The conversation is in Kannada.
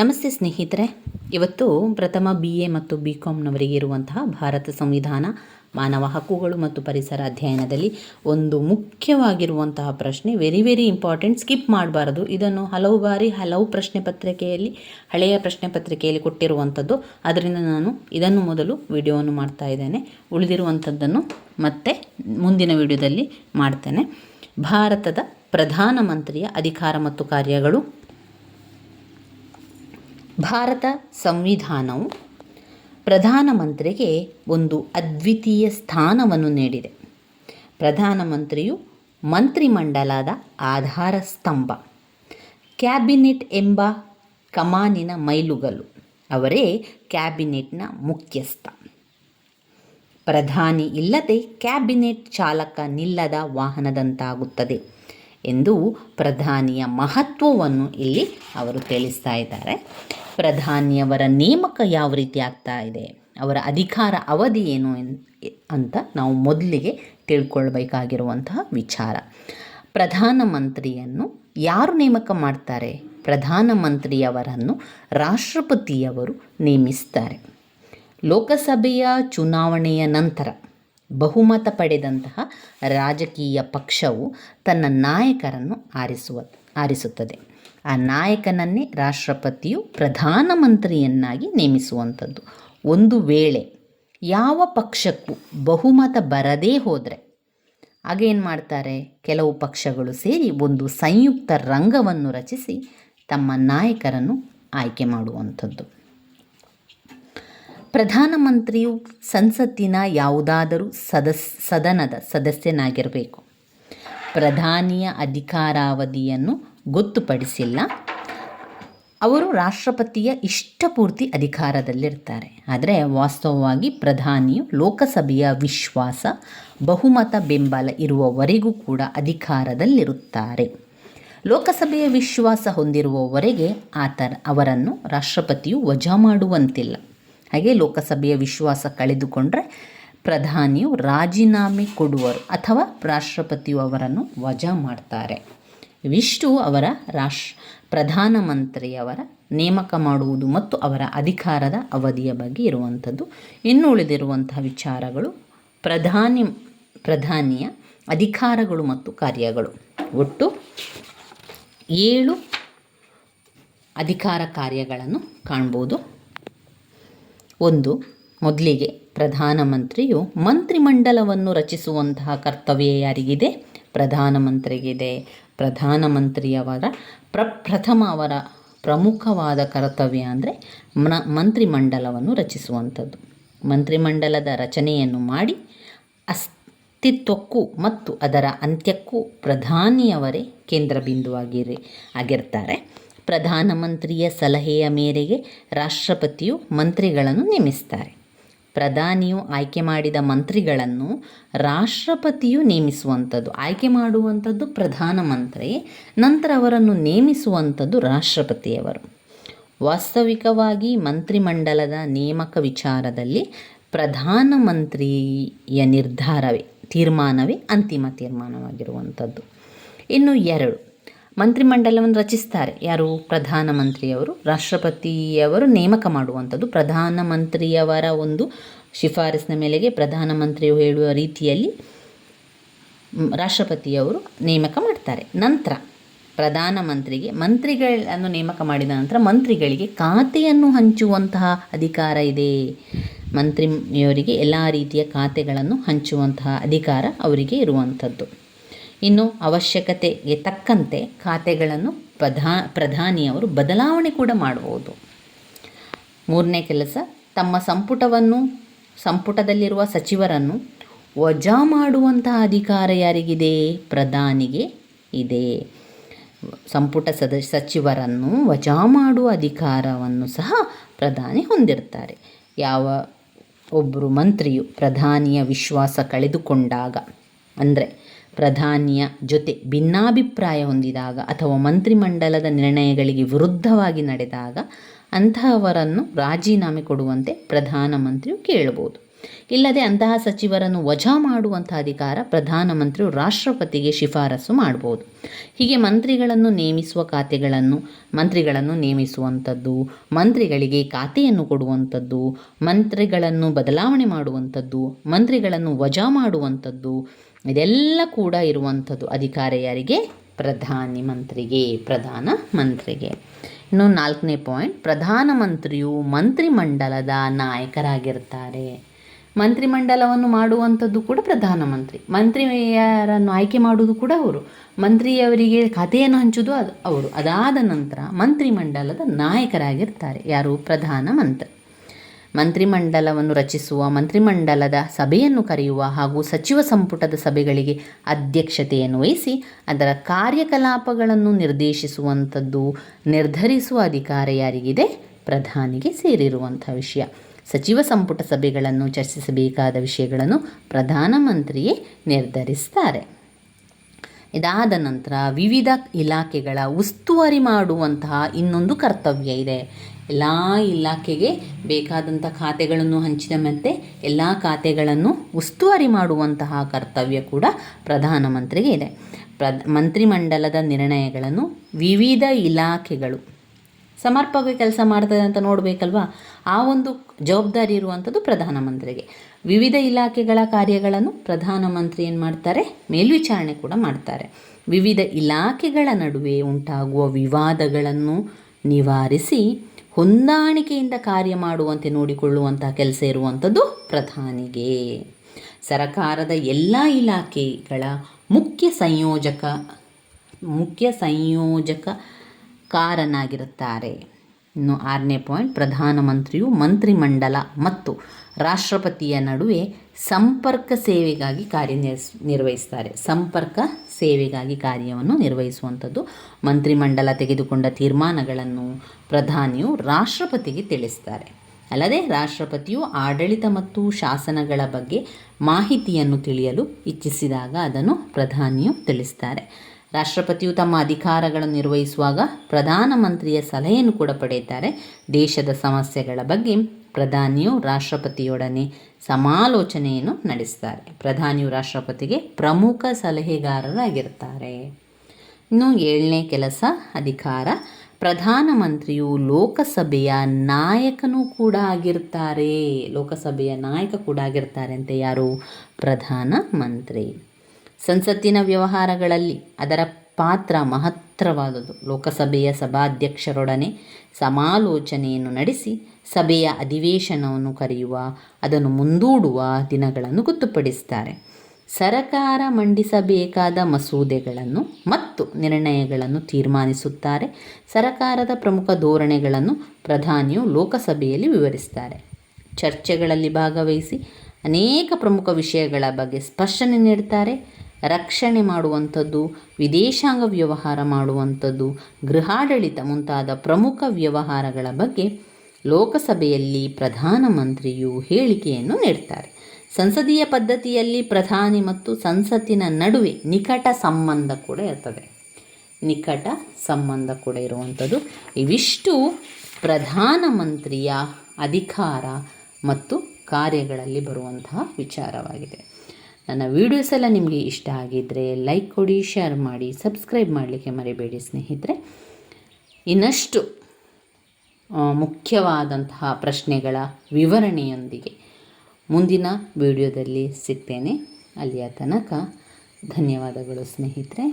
ನಮಸ್ತೆ ಸ್ನೇಹಿತರೆ. ಇವತ್ತು ಪ್ರಥಮ ಬಿ ಎ ಮತ್ತು ಬಿ ಕಾಮ್ನವರಿಗೆ ಇರುವಂತಹ ಭಾರತ ಸಂವಿಧಾನ, ಮಾನವ ಹಕ್ಕುಗಳು ಮತ್ತು ಪರಿಸರ ಅಧ್ಯಯನದಲ್ಲಿ ಒಂದು ಮುಖ್ಯವಾಗಿರುವಂತಹ ಪ್ರಶ್ನೆ ವೆರಿ ವೆರಿ ಇಂಪಾರ್ಟೆಂಟ್ ಸ್ಕಿಪ್ ಮಾಡಬಾರದು. ಇದನ್ನು ಹಲವು ಬಾರಿ ಹಲವು ಪ್ರಶ್ನೆ ಪತ್ರಿಕೆಯಲ್ಲಿ, ಹಳೆಯ ಪ್ರಶ್ನೆ ಪತ್ರಿಕೆಯಲ್ಲಿ ಕೊಟ್ಟಿರುವಂಥದ್ದು ಅದರಿಂದ ನಾನು ಇದನ್ನು ಮೊದಲು ವಿಡಿಯೋವನ್ನು ಮಾಡ್ತಾ ಇದ್ದೇನೆ. ಉಳಿದಿರುವಂಥದ್ದನ್ನು ಮತ್ತೆ ಮುಂದಿನ ವಿಡಿಯೋದಲ್ಲಿ ಮಾಡ್ತೇನೆ. ಭಾರತದ ಪ್ರಧಾನಮಂತ್ರಿಯ ಅಧಿಕಾರ ಮತ್ತು ಕಾರ್ಯಗಳು ಭಾರತ ಸಂವಿಧಾನವು ಪ್ರಧಾನಮಂತ್ರಿಗೆ ಒಂದು ಅದ್ವಿತೀಯ ಸ್ಥಾನವನ್ನು ನೀಡಿದೆ. ಪ್ರಧಾನಮಂತ್ರಿಯು ಮಂತ್ರಿಮಂಡಲದ ಆಧಾರ ಸ್ತಂಭ, ಕ್ಯಾಬಿನೆಟ್ ಎಂಬ ಕಮಾನಿನ ಮೈಲುಗಲ್ಲು, ಅವರೇ ಕ್ಯಾಬಿನೆಟ್ನ ಮುಖ್ಯಸ್ಥ. ಪ್ರಧಾನಿ ಇಲ್ಲದೆ ಕ್ಯಾಬಿನೆಟ್ ಚಾಲಕ ನಿಲ್ಲದ ವಾಹನದಂತಾಗುತ್ತದೆ ಎಂದು ಪ್ರಧಾನಿಯ ಮಹತ್ವವನ್ನು ಇಲ್ಲಿ ಅವರು ತಿಳಿಸ್ತಾ ಇದ್ದಾರೆ. ಪ್ರಧಾನಿಯವರ ನೇಮಕ ಯಾವ ರೀತಿ ಆಗ್ತಾ ಇದೆ, ಅವರ ಅಧಿಕಾರ ಅವಧಿ ಏನು ಅಂತ ನಾವು ಮೊದಲಿಗೆ ತಿಳ್ಕೊಳ್ಬೇಕಾಗಿರುವಂತಹ ವಿಚಾರ. ಪ್ರಧಾನಮಂತ್ರಿಯನ್ನು ಯಾರು ನೇಮಕ ಮಾಡ್ತಾರೆ, ಪ್ರಧಾನಮಂತ್ರಿಯವರನ್ನು ರಾಷ್ಟ್ರಪತಿಯವರು ನೇಮಿಸ್ತಾರೆ. ಲೋಕಸಭೆಯ ಚುನಾವಣೆಯ ನಂತರ ಬಹುಮತ ಪಡೆದಂತಹ ರಾಜಕೀಯ ಪಕ್ಷವು ತನ್ನ ನಾಯಕರನ್ನು ಆರಿಸುವ, ಆರಿಸುತ್ತದೆ. ಆ ನಾಯಕನನ್ನೇ ರಾಷ್ಟ್ರಪತಿಯು ಪ್ರಧಾನಮಂತ್ರಿಯನ್ನಾಗಿ ನೇಮಿಸುವಂಥದ್ದು. ಒಂದು ವೇಳೆ ಯಾವ ಪಕ್ಷಕ್ಕೂ ಬಹುಮತ ಬರದೇ ಹೋದರೆ ಆಗ ಏನು ಮಾಡ್ತಾರೆ? ಕೆಲವು ಪಕ್ಷಗಳು ಸೇರಿ ಒಂದು ಸಂಯುಕ್ತ ರಂಗವನ್ನು ರಚಿಸಿ ತಮ್ಮ ನಾಯಕರನ್ನು ಆಯ್ಕೆ ಮಾಡುವಂಥದ್ದು. ಪ್ರಧಾನಮಂತ್ರಿಯು ಸಂಸತ್ತಿನ ಯಾವುದಾದರೂ ಸದಸ್, ಸದನದ ಸದಸ್ಯನಾಗಿರಬೇಕು. ಪ್ರಧಾನಿಯ ಅಧಿಕಾರಾವಧಿಯನ್ನು ಗೊತ್ತುಪಡಿಸಿಲ್ಲ. ಅವರು ರಾಷ್ಟ್ರಪತಿಯ ಇಷ್ಟಪೂರ್ತಿ ಅಧಿಕಾರದಲ್ಲಿರ್ತಾರೆ. ಆದರೆ ವಾಸ್ತವವಾಗಿ ಪ್ರಧಾನಿಯು ಲೋಕಸಭೆಯ ವಿಶ್ವಾಸ, ಬಹುಮತ ಬೆಂಬಲ ಇರುವವರೆಗೂ ಕೂಡ ಅಧಿಕಾರದಲ್ಲಿರುತ್ತಾರೆ. ಲೋಕಸಭೆಯ ವಿಶ್ವಾಸ ಹೊಂದಿರುವವರೆಗೆ ಆತ ಅವರನ್ನು ರಾಷ್ಟ್ರಪತಿಯು ವಜಾ ಮಾಡುವಂತಿಲ್ಲ. ಹಾಗೆ ಲೋಕಸಭೆಯ ವಿಶ್ವಾಸ ಕಳೆದುಕೊಂಡರೆ ಪ್ರಧಾನಿಯು ರಾಜೀನಾಮೆ ಕೊಡುವರು ಅಥವಾ ರಾಷ್ಟ್ರಪತಿಯು ಅವರನ್ನು ವಜಾ ಮಾಡ್ತಾರೆ. ಇವಿಷ್ಟು ಅವರ ರಾಷ್ಟ್ರ ಪ್ರಧಾನಮಂತ್ರಿಯವರ ನೇಮಕ ಮಾಡುವುದು ಮತ್ತು ಅವರ ಅಧಿಕಾರದ ಅವಧಿಯ ಬಗ್ಗೆ ಇರುವಂಥದ್ದು. ಇನ್ನು ಉಳಿದಿರುವಂತಹ ವಿಚಾರಗಳು, ಪ್ರಧಾನಿ, ಪ್ರಧಾನಿಯ ಅಧಿಕಾರಗಳು ಮತ್ತು ಕಾರ್ಯಗಳು. ಒಟ್ಟು ಏಳು ಅಧಿಕಾರ ಕಾರ್ಯಗಳನ್ನು ಕಾಣ್ಬೋದು. ಒಂದು, ಮೊದಲಿಗೆ ಪ್ರಧಾನಮಂತ್ರಿಯು ಮಂತ್ರಿಮಂಡಲವನ್ನು ರಚಿಸುವಂತಹ ಕರ್ತವ್ಯ ಯಾರಿಗಿದೆ? ಪ್ರಧಾನಮಂತ್ರಿಗಿದೆ ಪ್ರಧಾನಮಂತ್ರಿಯವರ ಪ್ರಪ್ರಥಮ ಅವರ ಪ್ರಮುಖವಾದ ಕರ್ತವ್ಯ ಅಂದರೆ ಮ ಮಂತ್ರಿಮಂಡಲವನ್ನು ರಚಿಸುವಂಥದ್ದು. ಮಂತ್ರಿಮಂಡಲದ ರಚನೆಯನ್ನು ಮಾಡಿ ಅಸ್ತಿತ್ವಕ್ಕೂ ಮತ್ತು ಅದರ ಅಂತ್ಯಕ್ಕೂ ಪ್ರಧಾನಿಯವರೇ ಕೇಂದ್ರ ಬಿಂದುವಾಗಿರಿ, ಆಗಿರ್ತಾರೆ. ಪ್ರಧಾನಮಂತ್ರಿಯ ಸಲಹೆಯ ಮೇರೆಗೆ ರಾಷ್ಟ್ರಪತಿಯು ಮಂತ್ರಿಗಳನ್ನು ನೇಮಿಸ್ತಾರೆ. ಪ್ರಧಾನಿಯು ಆಯ್ಕೆ ಮಾಡಿದ ಮಂತ್ರಿಗಳನ್ನು ರಾಷ್ಟ್ರಪತಿಯು ನೇಮಿಸುವಂಥದ್ದು. ಆಯ್ಕೆ ಮಾಡುವಂಥದ್ದು ಪ್ರಧಾನಮಂತ್ರಿ ನಂತರ ಅವರನ್ನು ನೇಮಿಸುವಂಥದ್ದು ರಾಷ್ಟ್ರಪತಿಯವರು. ವಾಸ್ತವಿಕವಾಗಿ ಮಂತ್ರಿಮಂಡಲದ ನೇಮಕ ವಿಚಾರದಲ್ಲಿ ಪ್ರಧಾನಮಂತ್ರಿಯ ನಿರ್ಧಾರವೇ, ತೀರ್ಮಾನವೇ ಅಂತಿಮ ತೀರ್ಮಾನವಾಗಿರುವಂಥದ್ದು. ಇನ್ನು ಎರಡು. ಮಂತ್ರಿಮಂಡಲವನ್ನು ರಚಿಸ್ತಾರೆ. ಯಾರು? ಪ್ರಧಾನಮಂತ್ರಿಯವರು. ರಾಷ್ಟ್ರಪತಿಯವರು ನೇಮಕ ಮಾಡುವಂಥದ್ದು. ಪ್ರಧಾನಮಂತ್ರಿಯವರ ಒಂದು ಶಿಫಾರಸಿನ ಮೇಲೆಗೆ ಪ್ರಧಾನಮಂತ್ರಿಯು ಹೇಳುವ ರೀತಿಯಲ್ಲಿ ರಾಷ್ಟ್ರಪತಿಯವರು ನೇಮಕ ಮಾಡ್ತಾರೆ. ನಂತರ ಪ್ರಧಾನಮಂತ್ರಿಗೆ ಮಂತ್ರಿಗಳನ್ನು ನೇಮಕ ಮಾಡಿದ ನಂತರ ಮಂತ್ರಿಗಳಿಗೆ ಖಾತೆಯನ್ನು ಹಂಚುವಂತಹ ಅಧಿಕಾರ ಇದೆ. ಮಂತ್ರಿಯವರಿಗೆ ಎಲ್ಲ ರೀತಿಯ ಖಾತೆಗಳನ್ನು ಹಂಚುವಂತಹ ಅಧಿಕಾರ ಅವರಿಗೆ ಇರುವಂಥದ್ದು. ಇನ್ನು ಅವಶ್ಯಕತೆಗೆ ತಕ್ಕಂತೆ ಖಾತೆಗಳನ್ನು ಪ್ರಧಾ ಪ್ರಧಾನಿಯವರು ಬದಲಾವಣೆ ಕೂಡ ಮಾಡಬಹುದು ಮೂರನೇ ಕೆಲಸ, ತಮ್ಮ ಸಂಪುಟವನ್ನು, ಸಂಪುಟದಲ್ಲಿರುವ ಸಚಿವರನ್ನು ವಜಾ ಮಾಡುವಂತಹ ಅಧಿಕಾರ ಯಾರಿಗಿದೆ? ಪ್ರಧಾನಿಗೆ ಇದೆ. ಸಂಪುಟ ಸದ ಸಚಿವರನ್ನು ವಜಾ ಮಾಡುವ ಅಧಿಕಾರವನ್ನು ಸಹ ಪ್ರಧಾನಿ ಹೊಂದಿರ್ತಾರೆ ಯಾವ ಒಬ್ಬರು ಮಂತ್ರಿಯು ಪ್ರಧಾನಿಯ ವಿಶ್ವಾಸ ಕಳೆದುಕೊಂಡಾಗ, ಅಂದರೆ ಪ್ರಧಾನಿಯ ಜೊತೆ ಭಿನ್ನಾಭಿಪ್ರಾಯ ಹೊಂದಿದಾಗ ಅಥವಾ ಮಂತ್ರಿಮಂಡಲದ ನಿರ್ಣಯಗಳಿಗೆ ವಿರುದ್ಧವಾಗಿ ನಡೆದಾಗ ಅಂತಹವರನ್ನು ರಾಜೀನಾಮೆ ಕೊಡುವಂತೆ ಪ್ರಧಾನಮಂತ್ರಿಯು ಕೇಳಬಹುದು. ಇಲ್ಲದೆ ಅಂತಹ ಸಚಿವರನ್ನು ವಜಾ ಮಾಡುವಂಥ ಅಧಿಕಾರ ಪ್ರಧಾನಮಂತ್ರಿಯು ರಾಷ್ಟ್ರಪತಿಗೆ ಶಿಫಾರಸು ಮಾಡಬಹುದು ಹೀಗೆ ಮಂತ್ರಿಗಳನ್ನು ನೇಮಿಸುವ ಖಾತೆಗಳನ್ನು, ಮಂತ್ರಿಗಳನ್ನು ನೇಮಿಸುವಂಥದ್ದು, ಮಂತ್ರಿಗಳಿಗೆ ಖಾತೆಯನ್ನು ಕೊಡುವಂಥದ್ದು, ಮಂತ್ರಿಗಳನ್ನು ಬದಲಾವಣೆ ಮಾಡುವಂಥದ್ದು, ಮಂತ್ರಿಗಳನ್ನು ವಜಾ ಮಾಡುವಂಥದ್ದು, ಇದೆಲ್ಲ ಕೂಡ ಇರುವಂಥದ್ದು ಅಧಿಕಾರ ಯಾರಿಗೆ? ಪ್ರಧಾನಿ ಮಂತ್ರಿಗೆ, ಪ್ರಧಾನ ಮಂತ್ರಿಗೆ. ಇನ್ನು ನಾಲ್ಕನೇ ಪಾಯಿಂಟ್ ಪ್ರಧಾನಮಂತ್ರಿಯು ಮಂತ್ರಿಮಂಡಲದ ನಾಯಕರಾಗಿರ್ತಾರೆ. ಮಂತ್ರಿಮಂಡಲವನ್ನು ಮಾಡುವಂಥದ್ದು ಕೂಡ ಪ್ರಧಾನಮಂತ್ರಿ. ಮಂತ್ರಿಯರನ್ನು ಆಯ್ಕೆ ಮಾಡುವುದು ಕೂಡ ಅವರು. ಮಂತ್ರಿಯವರಿಗೆ ಖಾತೆಯನ್ನು ಹಂಚುವುದು ಅದು, ಅವರು. ಅದಾದ ನಂತರ ಮಂತ್ರಿಮಂಡಲದ ನಾಯಕರಾಗಿರ್ತಾರೆ. ಯಾರು? ಪ್ರಧಾನಮಂತ್ರಿ. ಮಂತ್ರಿಮಂಡಲವನ್ನು ರಚಿಸುವ, ಮಂತ್ರಿಮಂಡಲದ ಸಭೆಯನ್ನು ಕರೆಯುವ ಹಾಗೂ ಸಚಿವ ಸಂಪುಟದ ಸಭೆಗಳಿಗೆ ಅಧ್ಯಕ್ಷತೆಯನ್ನು ವಹಿಸಿ ಅದರ ಕಾರ್ಯಕಲಾಪಗಳನ್ನು ನಿರ್ದೇಶಿಸುವಂಥದ್ದು, ನಿರ್ಧರಿಸುವ ಅಧಿಕಾರ ಯಾರಿಗಿದೆ? ಪ್ರಧಾನಿಗೆ ಸೇರಿರುವಂಥ ವಿಷಯ. ಸಚಿವ ಸಂಪುಟ ಸಭೆಗಳನ್ನು ಚರ್ಚಿಸಬೇಕಾದ ವಿಷಯಗಳನ್ನು ಪ್ರಧಾನಮಂತ್ರಿಯೇ ನಿರ್ಧರಿಸ್ತಾರೆ. ಇದಾದ ನಂತರ ವಿವಿಧ ಇಲಾಖೆಗಳ ಉಸ್ತುವಾರಿ ಮಾಡುವಂತಹ ಇನ್ನೊಂದು ಕರ್ತವ್ಯ ಇದೆ. ಎಲ್ಲ ಇಲಾಖೆಗೆ ಬೇಕಾದಂಥ ಖಾತೆಗಳನ್ನು ಹಂಚಿದ ಮತ್ತೆ ಎಲ್ಲ ಖಾತೆಗಳನ್ನು ಉಸ್ತುವಾರಿ ಮಾಡುವಂತಹ ಕರ್ತವ್ಯ ಕೂಡ ಪ್ರಧಾನಮಂತ್ರಿಗೆ ಇದೆ. ಪ್ರ, ಮಂತ್ರಿಮಂಡಲದ ನಿರ್ಣಯಗಳನ್ನು ವಿವಿಧ ಇಲಾಖೆಗಳು ಸಮರ್ಪಕ ಕೆಲಸ ಮಾಡ್ತದೆ ಅಂತ ನೋಡಬೇಕಲ್ವಾ? ಆ ಒಂದು ಜವಾಬ್ದಾರಿ ಇರುವಂಥದ್ದು ಪ್ರಧಾನಮಂತ್ರಿಗೆ. ವಿವಿಧ ಇಲಾಖೆಗಳ ಕಾರ್ಯಗಳನ್ನು ಪ್ರಧಾನಮಂತ್ರಿ ಏನು ಮಾಡ್ತಾರೆ? ಮೇಲ್ವಿಚಾರಣೆ ಕೂಡ ಮಾಡ್ತಾರೆ. ವಿವಿಧ ಇಲಾಖೆಗಳ ನಡುವೆ ಉಂಟಾಗುವ ವಿವಾದಗಳನ್ನು ನಿವಾರಿಸಿ ಹೊಂದಾಣಿಕೆಯಿಂದ ಕಾರ್ಯ ಮಾಡುವಂತೆ ನೋಡಿಕೊಳ್ಳುವಂಥ ಕೆಲಸ ಇರುವಂಥದ್ದು ಪ್ರಧಾನಿಗೆ. ಸರಕಾರದ ಎಲ್ಲ ಇಲಾಖೆಗಳ ಮುಖ್ಯ ಸಂಯೋಜಕ, ಮುಖ್ಯ ಸಂಯೋಜಕಕಾರನಾಗಿರುತ್ತಾರೆ ಇನ್ನು ಆರನೇ ಪಾಯಿಂಟ್ ಪ್ರಧಾನಮಂತ್ರಿಯು ಮಂತ್ರಿಮಂಡಲ ಮತ್ತು ರಾಷ್ಟ್ರಪತಿಯ ನಡುವೆ ಸಂಪರ್ಕ ಸೇವೆಗಾಗಿ ಕಾರ್ಯನಿರ್ಸ್ ನಿರ್ವಹಿಸ್ತಾರೆ. ಸಂಪರ್ಕ ಸೇವೆಗಾಗಿ ಕಾರ್ಯವನ್ನು ನಿರ್ವಹಿಸುವಂಥದ್ದು ಮಂತ್ರಿಮಂಡಲ ತೆಗೆದುಕೊಂಡ ತೀರ್ಮಾನಗಳನ್ನು ಪ್ರಧಾನಿಯು ರಾಷ್ಟ್ರಪತಿಗೆ ತಿಳಿಸ್ತಾರೆ. ಅಲ್ಲದೆ ರಾಷ್ಟ್ರಪತಿಯು ಆಡಳಿತ ಮತ್ತು ಶಾಸನಗಳ ಬಗ್ಗೆ ಮಾಹಿತಿಯನ್ನು ತಿಳಿಯಲು ಇಚ್ಛಿಸಿದಾಗ ಅದನ್ನು ಪ್ರಧಾನಿಯು ತಿಳಿಸ್ತಾರೆ. ರಾಷ್ಟ್ರಪತಿಯು ತಮ್ಮ ಅಧಿಕಾರಗಳನ್ನು ನಿರ್ವಹಿಸುವಾಗ ಪ್ರಧಾನಮಂತ್ರಿಯ ಸಲಹೆಯನ್ನು ಕೂಡ ಪಡೆಯುತ್ತಾರೆ. ದೇಶದ ಸಮಸ್ಯೆಗಳ ಬಗ್ಗೆ ಪ್ರಧಾನಿಯು ರಾಷ್ಟ್ರಪತಿಯೊಡನೆ ಸಮಾಲೋಚನೆಯನ್ನು ನಡೆಸ್ತಾರೆ ಪ್ರಧಾನಿಯು ರಾಷ್ಟ್ರಪತಿಗೆ ಪ್ರಮುಖ ಸಲಹೆಗಾರರಾಗಿರ್ತಾರೆ ಇನ್ನು ಏಳನೇ ಕೆಲಸ, ಅಧಿಕಾರ. ಪ್ರಧಾನಮಂತ್ರಿಯು ಲೋಕಸಭೆಯ ನಾಯಕನೂ ಕೂಡ ಆಗಿರ್ತಾರೆ ಲೋಕಸಭೆಯ ನಾಯಕ ಕೂಡ ಆಗಿರ್ತಾರೆ ಅಂತ ಯಾರು? ಪ್ರಧಾನ ಮಂತ್ರಿ ಸಂಸತ್ತಿನ ವ್ಯವಹಾರಗಳಲ್ಲಿ ಅದರ ಪಾತ್ರ ಮಹತ್ತರವಾದುದು. ಲೋಕಸಭೆಯ ಸಭಾಧ್ಯಕ್ಷರೊಡನೆ ಸಮಾಲೋಚನೆಯನ್ನು ನಡೆಸಿ ಸಭೆಯ ಅಧಿವೇಶನವನ್ನು ಕರೆಯುವ, ಅದನ್ನು ಮುಂದೂಡುವ ದಿನಗಳನ್ನು ಗೊತ್ತುಪಡಿಸ್ತಾರೆ ಸರಕಾರ ಮಂಡಿಸಬೇಕಾದ ಮಸೂದೆಗಳನ್ನು ಮತ್ತು ನಿರ್ಣಯಗಳನ್ನು ತೀರ್ಮಾನಿಸುತ್ತಾರೆ. ಸರಕಾರದ ಪ್ರಮುಖ ಧೋರಣೆಗಳನ್ನು ಪ್ರಧಾನಿಯು ಲೋಕಸಭೆಯಲ್ಲಿ ವಿವರಿಸ್ತಾರೆ ಚರ್ಚೆಗಳಲ್ಲಿ ಭಾಗವಹಿಸಿ ಅನೇಕ ಪ್ರಮುಖ ವಿಷಯಗಳ ಬಗ್ಗೆ ಸ್ಪಷ್ಟನೆ ನೀಡ್ತಾರೆ ರಕ್ಷಣೆ ಮಾಡುವಂಥದ್ದು, ವಿದೇಶಾಂಗ ವ್ಯವಹಾರ ಮಾಡುವಂಥದ್ದು, ಗೃಹಾಡಳಿತ ಮುಂತಾದ ಪ್ರಮುಖ ವ್ಯವಹಾರಗಳ ಬಗ್ಗೆ ಲೋಕಸಭೆಯಲ್ಲಿ ಪ್ರಧಾನಮಂತ್ರಿಯು ಹೇಳಿಕೆಯನ್ನು ನೀಡ್ತಾರೆ. ಸಂಸದೀಯ ಪದ್ಧತಿಯಲ್ಲಿ ಪ್ರಧಾನಿ ಮತ್ತು ಸಂಸತ್ತಿನ ನಡುವೆ ನಿಕಟ ಸಂಬಂಧ ಕೂಡ ಇರ್ತದೆ. ನಿಕಟ ಸಂಬಂಧ ಕೂಡ ಇರುವಂಥದ್ದು. ಇವಿಷ್ಟು ಪ್ರಧಾನಮಂತ್ರಿಯ ಅಧಿಕಾರ ಮತ್ತು ಕಾರ್ಯಗಳಲ್ಲಿ ಬರುವಂತಹ ವಿಚಾರವಾಗಿದೆ. ನನ್ನ ವೀಡಿಯೋಸ್ ಎಲ್ಲ ನಿಮಗೆ ಇಷ್ಟ ಆಗಿದ್ದರೆ ಲೈಕ್ ಕೊಡಿ ಶೇರ್ ಮಾಡಿ ಸಬ್ಸ್ಕ್ರೈಬ್ ಮಾಡಲಿಕ್ಕೆ ಮರಿಬೇಡಿ ಸ್ನೇಹಿತರೆ. ಇನ್ನಷ್ಟು ಮುಖ್ಯವಾದಂತಹ ಪ್ರಶ್ನೆಗಳ ವಿವರಣೆಯೊಂದಿಗೆ ಮುಂದಿನ ವಿಡಿಯೋದಲ್ಲಿ ಸಿಗ್ತೇನೆ. ಅಲ್ಲಿಯ ತನಕ ಧನ್ಯವಾದಗಳು ಸ್ನೇಹಿತರೆ.